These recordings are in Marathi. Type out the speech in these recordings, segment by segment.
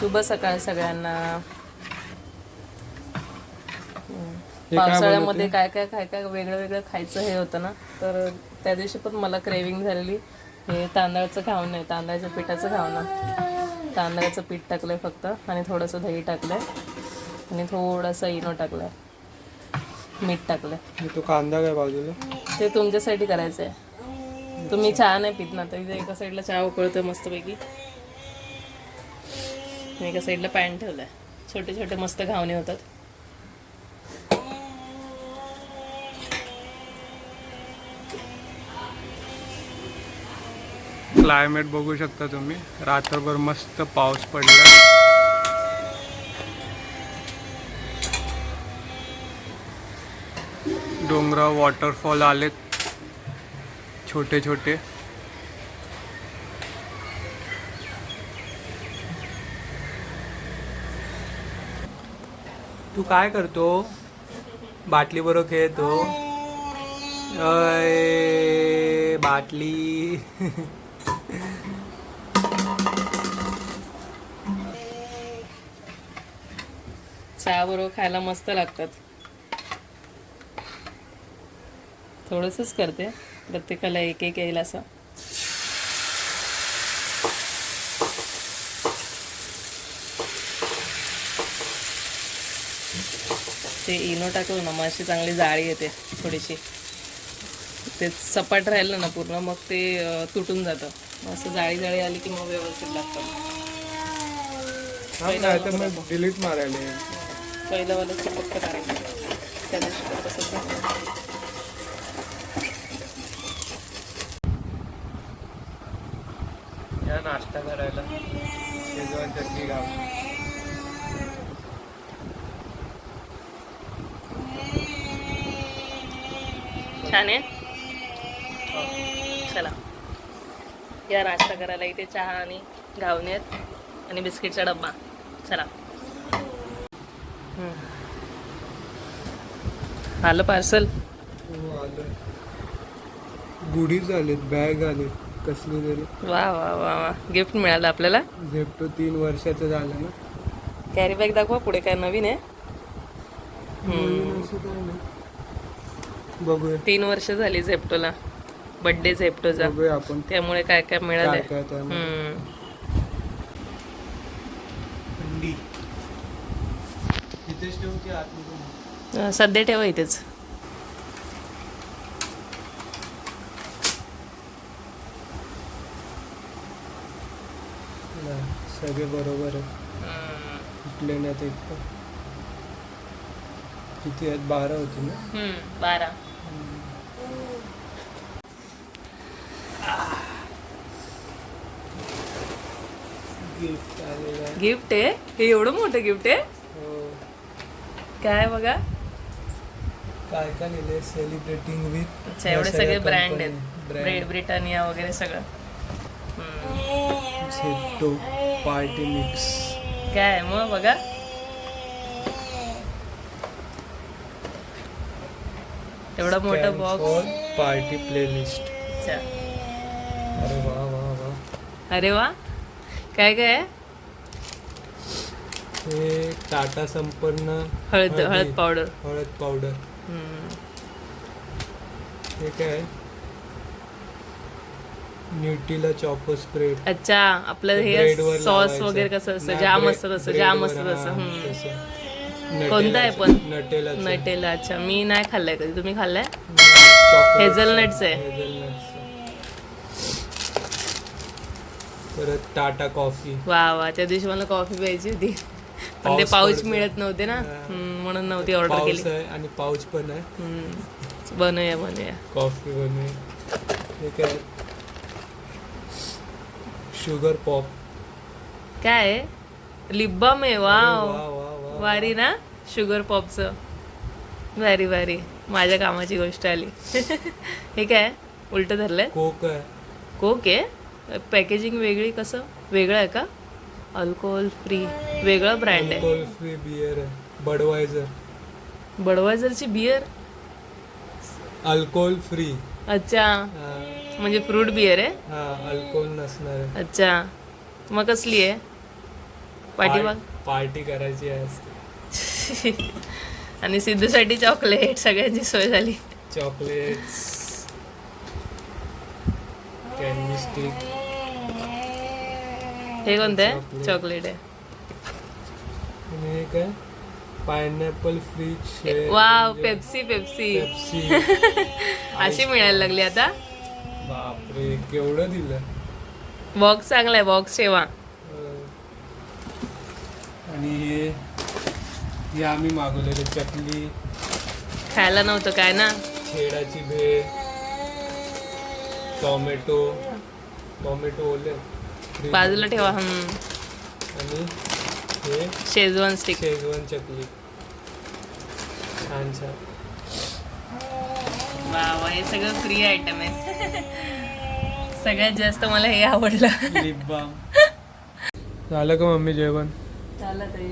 शुभ सकाळ सगळ्यांना. काय पावसाळ्यामध्ये काय काय काय काय वेगळं वेगळं खायचं हे होतं ना. तर त्या दिवशी पण मला क्रेविंग झालेली. हे तांदळाचं घावणं आहे तांदळाच्या पिठाचं घावणं तांदळाचं पीठ टाकलंय फक्त आणि थोडंसं दही टाकलंय. आणि थोडासा इनो टाकलाय. मीठ टाकलंय. तो कांदा काय बाजूला ते तुमच्यासाठी करायचं आहे तुम्ही चहा नाही पित ना तर एका साईडला चहा उकळतोय मस्तपैकी. मी एका साईडला पॅन ठेवलाय. छोटे छोटे मस्त घावणे होतात. क्लायमेट बघू शकता तुम्ही. रात्रभर मस्त पाऊस पडला. डोंगरा वॉटरफॉल आलेत. छोटे छोटे तू काय करतो? बाटली बरोबर खेळतो. अय बाटली. चहा बरोबर खायला मस्त लागतात. थोडंसंच करते. प्रत्येकाला एक एक येईल असं. ते इनो टाकलं ना मग अशी चांगली जाळी येते थोडीशी. ते सपाट राहिलं ना पूर्ण मग ते तुटून जातं. मग असं जाळी जाळी आली की मग व्यवस्थित लागतं. डिलीट मारायला पहिलं वालं फक्त करायचं. त्या दिवशी तसंच नाश्ता करायला. शेजवान चटणी घाल छान आहे. चला. या नाश्ता करायला इथे चहा आणि घावणे आहेत आणि बिस्किटचा डब्बा. चला. आलं पार्सल? गुढीज आलेत बॅग आलेत कसली तरी. वा वा वा वा. गिफ्ट मिळालं आपल्याला? झेप्टो तीन वर्षाचं झालं ना. कॅरी बॅग दाखवा पुढे काय नवीन आहे हम्म. असं काय नाही. बघूया. तीन वर्ष झाली झेप्टोला. बड्डे झेप्टोचा. बघूया आपण. त्यामुळे काय काय काय मिळालंय. काय त्यामध्ये. हम्म. थंडी. इथेच ठेवू की आतमध्ये अं, सध्या ठेवा इथेच. नाही, सगळे बरोबर आहे कुठले किती आहेत? बारा होती ना? हम्म, बारा. गिफ्ट आहे गिफ्ट आहे? हे एवढं मोठं गिफ्ट आहे? हो. काय बघा? काय काय लिहिलंय सेलिब्रेटिंग विथ अच्छा एवढे सगळे ब्रँड आहेत. ब्रेड ब्रिटानिया वगैरे सगळं. पार्टी मिक्स काय आहे मग बघा? एवढा मोठा बॉक्स पार्टी प्लेलिस्ट अरे वा वा वा. अरे वा. काय काय? हे? टाटा संपन्न हळद हळदी. पावडर. हळद पावडर. हे काय? न्यूटीला चॉपर स्प्रेड अच्छा आपलं हे सॉस वगैरे कसं असतं? जाम असतं तसं जाम असतं तसं. कोणतं आहे पण? नटेला अच्छा मी नाही खाल्लाय कधी. तुम्ही खाल्लाय? हेझलनट्स आहे परत टाटा कॉफी. वा वा त्या दिवशी मला कॉफी प्यायची होती. पण ते पाऊच. मिळत नव्हते ना? म्हणून नव्हती ऑर्डर केली. आणि पाऊच पण आहे. हम्म. बनवूया बनवूया कॉफी बनवे काय? Sugar pop. काय? बाम आहे. वा वारी ना शुगर पॉपचं भारी भारी माझ्या कामाची गोष्ट आली. हे काय? उलट धरलंय? कोक आहे. कोक आहे? पॅकेजिंग वेगळी कसं? वेगळं आहे का? Alcohol free. वेगळा ब्रँड आहे. अल्कोहोल फ्री बियर आहे. बडवायझर बडवायझरची बियर अल्कोहोल फ्री. अच्छा. म्हणजे फ्रूट बियर आहे? हा अल्कोहोल नसणार आहे. अच्छा. मग कसली आहे? पाठीमाग? पार्टी करायची आहे. आणि सिद्धूसाठी चॉकलेट सगळ्यांची सोय झाली. कॅन्डी स्टिक हे कोणतं? आहे. चॉकलेट आहे आणि हे काय? Pineapple fridge wow Pepsi Pepsi Pepsi अशी मिळायला लागली आता. बापरे केवढं दिलं. बॉक्स चांगला आहे बॉक्स ठेवा अं, आणि हे हे आम्ही मागवलेले चकली खायला नव्हतं काय ना? खेळाची भेळ टोमॅटो टोमॅटो ओले बाजूला ठेवा आणि हे शेजवान स्टिक शेजवान चकली. छान छान. वा वा हे सगळं फ्री आयटम आहे. सगळ्यात जास्त मला हे आवडलं. लिप बाम झालं का मम्मी जेवण? झालं ते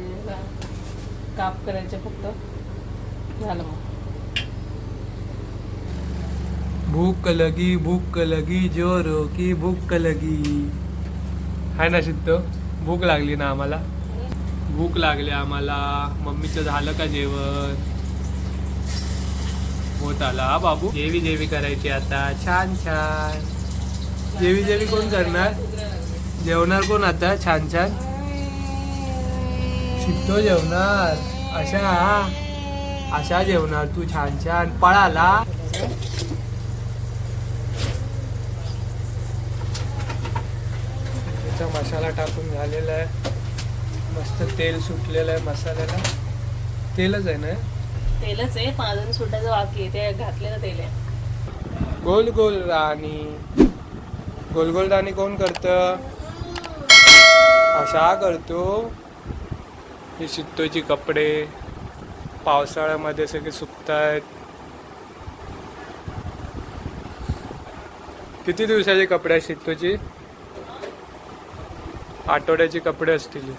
काप करायचे फक्त. झालं मग. भूक लगी भूक लगी जोरो की भूक लगी. हाय ना सिद्ध भूक लागली ना आम्हाला? भूक लागली आम्हाला. मम्मीचं झालं का जेवण? होत आला. हा बाबू? जेवी जेवी करायची आता. छान छान. जेवी जेवी कोण करणार? जेवणार कोण आता? छान छान. शिकतो जेवणार अशा अशा जेवणार तू छान छान पळाला. त्याचा मसाला टाकून झालेला आहे. मस्त तेल सुटलेलं आहे मसाल्याला. तेलच आहे ना? हे? तेलच आहे. पाजून सुटायचं बाकी आहे. ते घातलेलं तेल आहे. गोल गोल राणी. गोल गोल राणी कोण करत? अशा करतो. ही शित्तोची कपडे पावसाळ्यामध्ये सगळे सुकतायत. किती दिवसाचे कपडे आहेत शित्तोची आठवड्याचे कपडे असतील.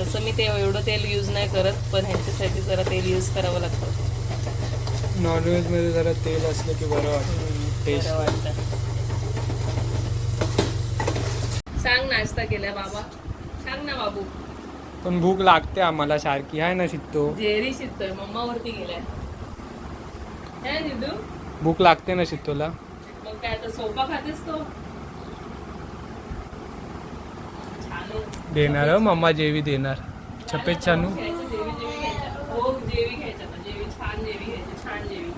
तसं मी ते एवढं तेल यूज नाही करत पण ह्यांच्यासाठी जरा तेल यूज करावं लागतं. नॉनव्हेजमध्ये जरा तेल असलं की बरं वाटतं. टेस्ट सांग नाश्ता केलाय बाबा. सांग ना बाबू. पण भूक लागते आम्हाला सारखी आहे ना शिकतो जेरी शिकतोय मम्मा वरती गेलाय. है भूक लागते ना शिकतोला मग काय सोफा खातेस तो? छान. देणार हं, मम्मा जेवी देणार. छपेत छानू घ्यायचं, जेवी जेवी घ्यायचं. हो जेवी घ्यायचं आता जेवी छान जेवी घ्यायची छान जेवी.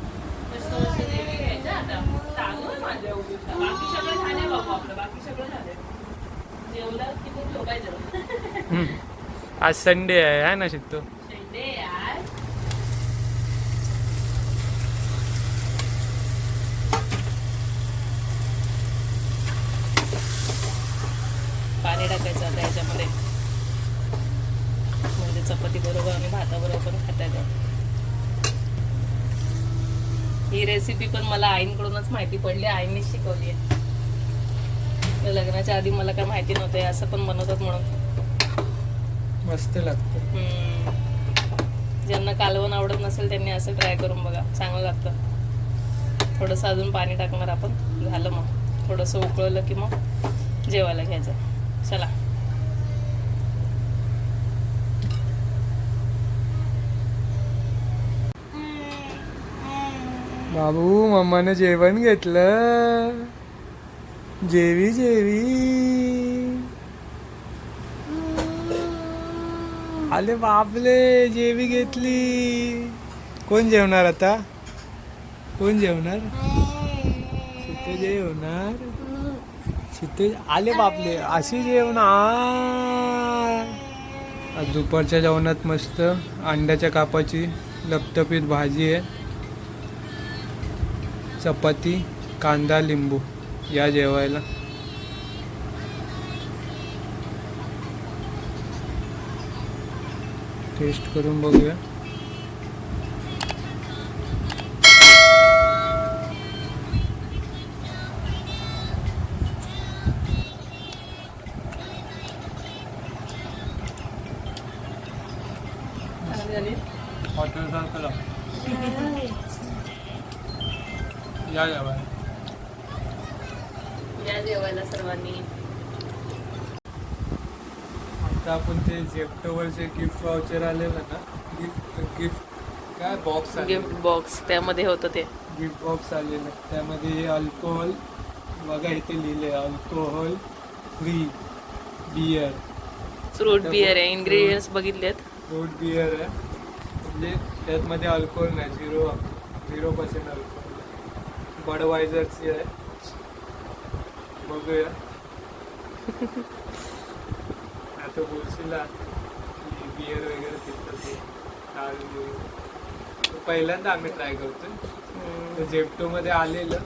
मस्त मस्त जेवी घ्यायचं आता चालू आहे माझ्या उद्दिष्ट बाकी सगळं झालंय आपलं बाकी सगळं झालंय जेवलं की मग झोपायचं आज संडे आहे आहे ना शिकतो संडे पाणी टाकायचं आता याच्यामध्ये. म्हणजे चपाती बरोबर आणि भाताबरोबर पण खाता येतं ही रेसिपी पण मला आईंकडूनच माहिती पडली आईनेच शिकवली आहे. लग्नाच्या आधी मला काय माहिती नव्हतं असं पण बनवतात म्हणून. मस्त लागतं. ज्यांना कालवण आवडत नसेल त्यांनी असं ट्राय करून बघा चांगलं लागतं. थोडंसं अजून पाणी टाकणार आपण झालं मग. थोडंसं उकळलं की मग जेवायला घ्यायचं. चला. बाबू मम्मानं जेवण घेतलं. जेवी जेवी. आले बापले जेवी घेतली. कोण जेवणार आता? कोण जेवणार? शिते जेवणार शिते आले बापले अशी जेवणार. आज दुपारच्या जेवणात मस्त अंड्याच्या कापाची लपतपीत भाजी आहे. चपाती कांदा लिंबू या जेवायला. टेस्ट करून बघूया. या जेवायला. या जेवायला सर्वांनी. आता आपण ते जेप्टोवरचे गिफ्ट वाउचर आलेलं ना गिफ्ट गिफ्ट काय बॉक्स गिफ्ट बॉक्स त्यामध्ये होतं ते. गिफ्ट बॉक्स आलेलं. त्यामध्ये अल्कोहोल बघा इथे लिहिले alcohol free beer fruit beer आहे इन्ग्रेडियंट्स बघितलेत. फ्रूट बियर आहे. म्हणजे त्यातमध्ये अल्कोहोल नाही झिरो झिरो पर्सेंट अल्कोहोल बडवायझरची आहे. बघूया. आता बोलशील की बियर वगैरे पितात ते दारू पहिल्यांदा आम्ही ट्राय करतोय. जेप्टोमध्ये आलेलं.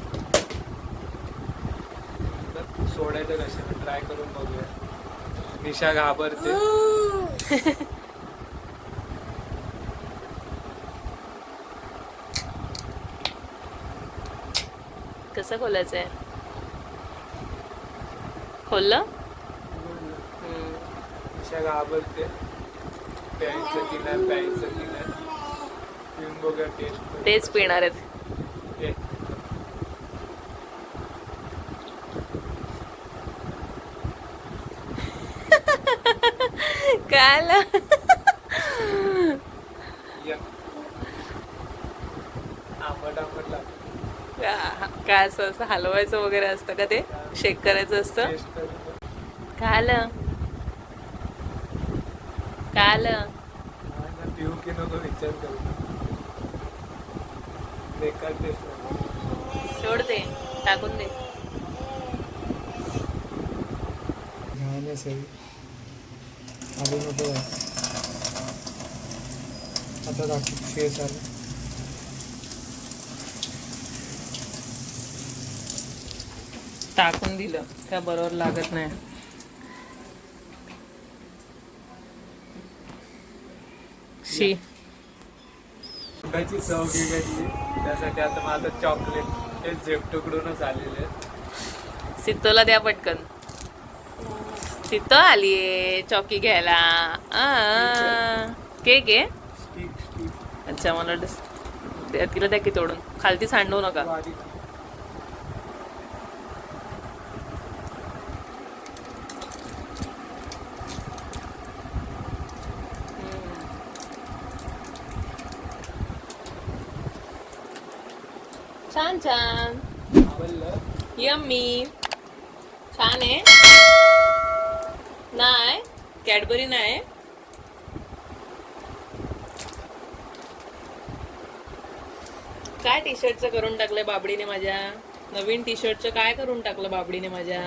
सोडायचं कशाने ट्राय करून बघूया. निशा घाबरते. कसं खोलायचं आहे खोललं तेच पिणार आहेत. काय आलं? आंबट आंबट लागतं का- काय असं असं हलवायचं वगैरे असतं का ते? शेक करायचं असतं. काय आलं काय आलं पिऊ की नको विचार करू बेकार टेस्ट सोड दे टाकून दे. घाण नको आता दाखव फेस आलं. टाकून दिलं. काय बरोबर लागत नाही. शी. चव बिघडली. त्यासाठी आता माझं चॉकलेट ते झेपटुकडूनच आलेले सित्तोला द्या पटकन. सित्तो आलीये चॉकी घ्यायला. आ, केक आहे? अच्छा मला तिला द्या की तोडून. खालती सांडवू नका. छान छान. यम्मी छान आहे. नाही कॅडबरी नाही काय टी शर्टचं करून टाकलंय बाबडीने माझ्या? नवीन टी शर्टचं काय करून टाकलं बाबडीने माझ्या?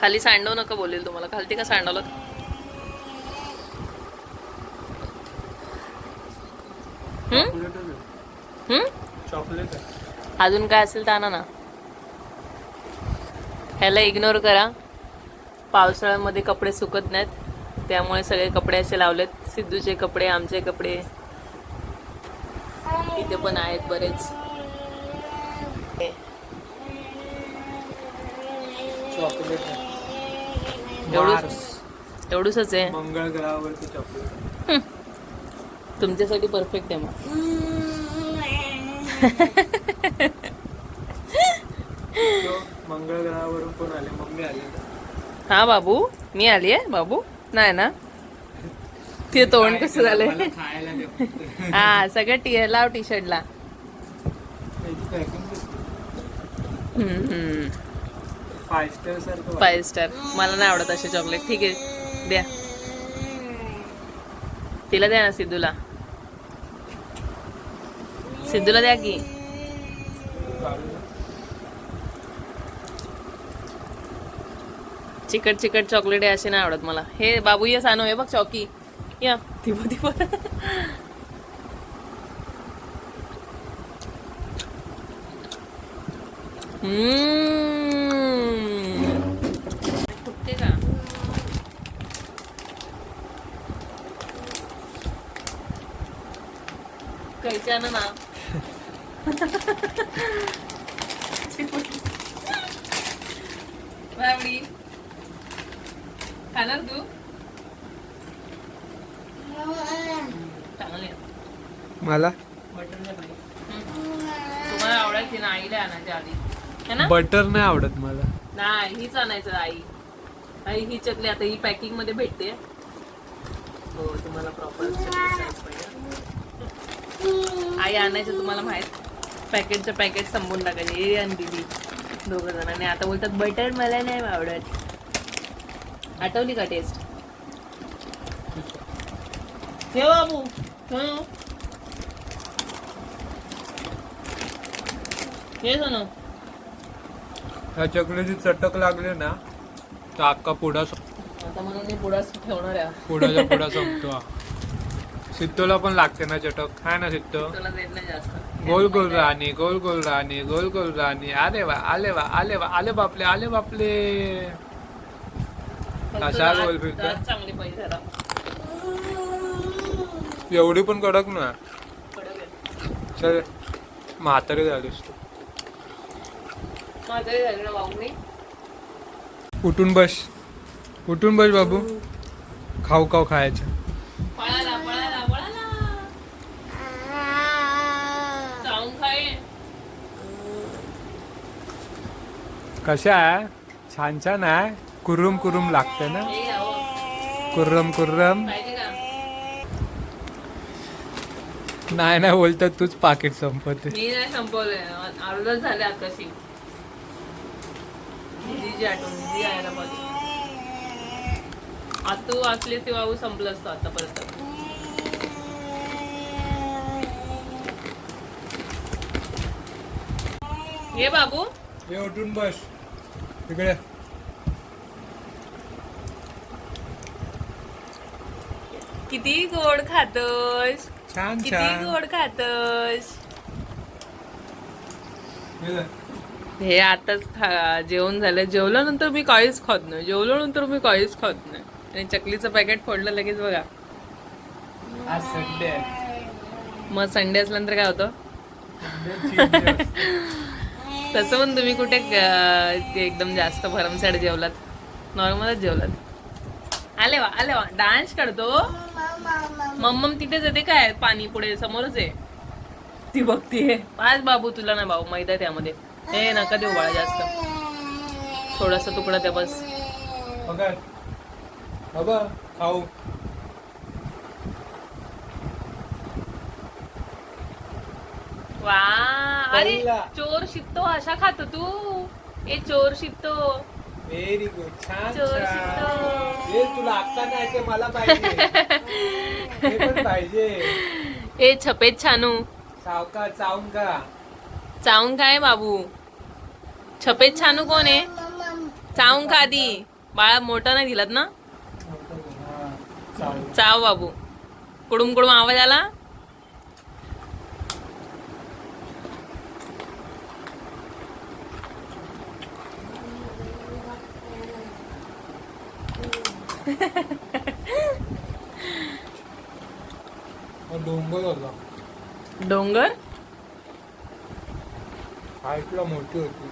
खाली सांडव नका बोलेल तुम्हाला. खालती का सांडवलं? चॉकलेट अजून काय असेल तर आणा ना. ह्याला इग्नोर करा. पावसाळ्यामध्ये कपडे सुकत नाहीत. त्यामुळे सगळे कपडे असे लावलेत. सिद्धूचे कपडे आमचे कपडे. इथे पण आहेत बरेच. चॉकलेट. एवढंच आहे. मंगळ ग्रहावरती चॉकलेट तुमच्यासाठी परफेक्ट आहे मग. मंगळ ग्रहावरून कोण आले? मम्मी आले. हा बाबू. मी आली आहे बाबू. नाही ना? ते तोंड कसं झालंय. हा सगळं टी लाव टी शर्टला हम्म. फाय स्टार फाईव्ह स्टार मला नाही आवडत असे चॉकलेट ठीक आहे. द्या. तिला द्या ना सिद्धूला. सिद्धूला द्या की. चिकट चिकट चॉकलेट आहे असे नाही आवडत मला. हे बाबू ये सानो हे बघ चौकी. या. ती बघ, हम्म. खायच्या ना बाबडी खाणार तू चांगले मला तुम्हाला आवडत ना आईला आणायच्या आधी बटर नाही आवडत मला नाही हीच आणायचं आई आई ही चकली आता ही पॅकिंगमध्ये भेटते हो तुम्हाला प्रॉपर आई आणायचं तुम्हाला माहीत. पॅकेटचं पॅकेट संपून टाकायचे. ए आणि दिदी. दोघं जण आणि आता बोलतात बटर मला नाही आवडत. आठवली का टेस्ट हे बाबू. हे सोनं. ह्या चकलीची चटक लागली ना तर अख्खा पुडा आता म्हणून मी पुढाच ठेवणार आहे. पुडाच्या पुडा संपतो. सिद्धोला पण लागते ना चटक. हाय ना सिद्धो? तुला देत नाही जास्त. गोल गोल राणी गोल गोल राणी गोल गोल राणी. आले वा आले वा आले वा आले बापले आले बापले. फक्त कसा गोल फिरतो? दात चांगली पाहिजे जरा. एवढी पण कडक ना कडक आहे. सर म्हातारी झालीस तू म्हातारी झाली ना उठून बस. उठून बस बाबू. खाऊ खाऊ खायचं पळाला पळाला पळाला चावून खाय कशा आहे? छान छान आहे. कुरुम कुरुम लागते ना. कुर्रम कुर्रम. नाही नाही बोलतात तूच पाकिट संपते मी नाही संपवलंय. अर्धच झाले आताशी. दिदीची आठवण दिदी यायला पाहिजे. आता तू असली तेव्हा भाऊ संपलं असतं आतापर्यंत. हे बाबू. हे उठून बस. इकडे किती गोड खातोस. छान किती छान. गोड खातोस. हे. हे आताच खा जेवण झालं. जेवल्यानंतर मी काहीच खात नाही. जेवल्यानंतर मी काहीच खात नाही. आणि चकलीचं पॅकेट फोडलं लगेच बघा. आज संडे आहे. मग संडे असल्यानंतर काय होतं? संडे cheat day असतो. तसं पण तुम्ही कुठे ते एकदम जास्त भरमसाठ जेवलात? नॉर्मलच जेवलात. आले वा आले वा. डान्स करतो. मम्मम तिथेच येते काय? पाणी पुढे समोरच आहे. ती बघतीये. पाच बाबू तुला ना भाऊ मैदा त्यामध्ये. हे नका देऊ बाळा जास्त. थोडासा तुकडा त्या बस. बघा. खाऊ. वा अरे पहिला. चोर शिकतो अशा खातो तू. ए चोर शिकतो. व्हेरी गुड छान चोर छान. शिकतो. हे तुला अक्का नाही ते मला पाहिजे. हे पण पाहिजे. ए छपेत छानू. सावका चावून का चावून काय बाबू. छपेत छानू कोण आहे? चावून खा आधी. बाळा मोठा नाही दिलात ना? हा. चाव बाबू. कुडूम कुडूम आवाज आला? डोंगर होता. डोंगर? हाईटला मोठी होती.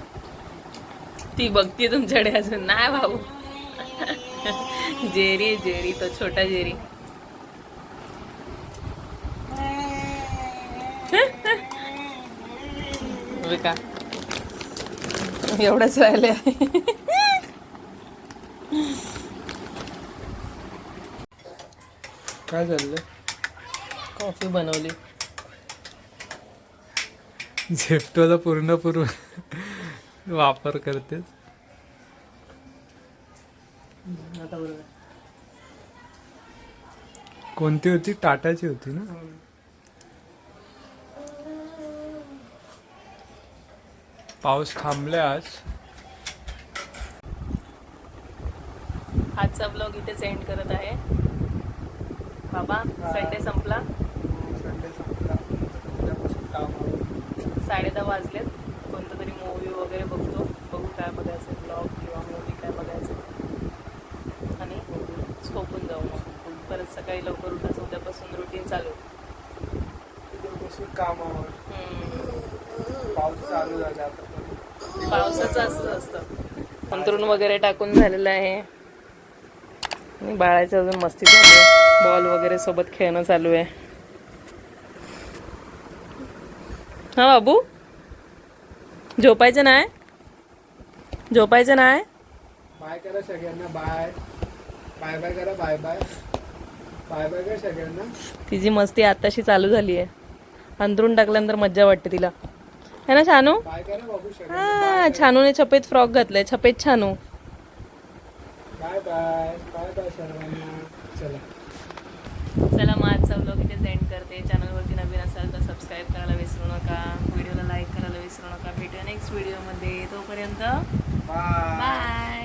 ती बघतीये तुमच्याकडे अजून. नाही भाऊ. जेरी जेरी तो छोटा जेरी. विका. एवढंच राहिले काय चाललंय कॉफी बनवली. झेप्टोला पूर्ण पूर्ण वापर आता बरोबर कोणती होती? टाटाची होती ना? पाऊस थांबले आज. आजचा ब्लॉग इथेच एंड करत आहे. बाबा संडे संपला. संडे संपला. उद्यापासून काम साडे दहा वाजलेत. कोणतं तरी मूवी वगैरे बघतो. बघू काय बघायचं ब्लॉग किंवा मूवी काय बघायचं. आणि झोपून जाऊ मग. परत सकाळी लवकर उठायचं उद्यापासून रुटीन चालू. उद्यापासून कामावर हम्म. पाऊस चालू झाला आता पावसाचं असं असतं. अंतरून वगैरे टाकून झालेलं आहे. आणि बाळाचं अजून मस्ती आहे. बॉल वगैरे सोबत खेळणं चालू आहे. हा बाबू? झोपायचं नाही? झोपायचं नाही? बाय करा सगळ्यांना बाय. बाय बाय करा बाय बाय. बाय बाय करा सगळ्यांना. तिची मस्ती आताशी चालू झाली आहे. अंतरून टाकल्यानंतर मज्जा वाटते तिला. है ना छानू? हा छानूने छपेत फ्रॉक घातलाय. छपेत छानू. Bye bye. बाय बाय सर्वांना. चला. चला मग आजचा ब्लॉग इथे सेंड करते. चॅनलवरती नवीन असाल तर सबस्क्राईब करायला विसरू नका. व्हिडिओला लाईक करायला विसरू नका. भेटूया नेक्स्ट व्हिडिओमध्ये तोपर्यंत बाय बाय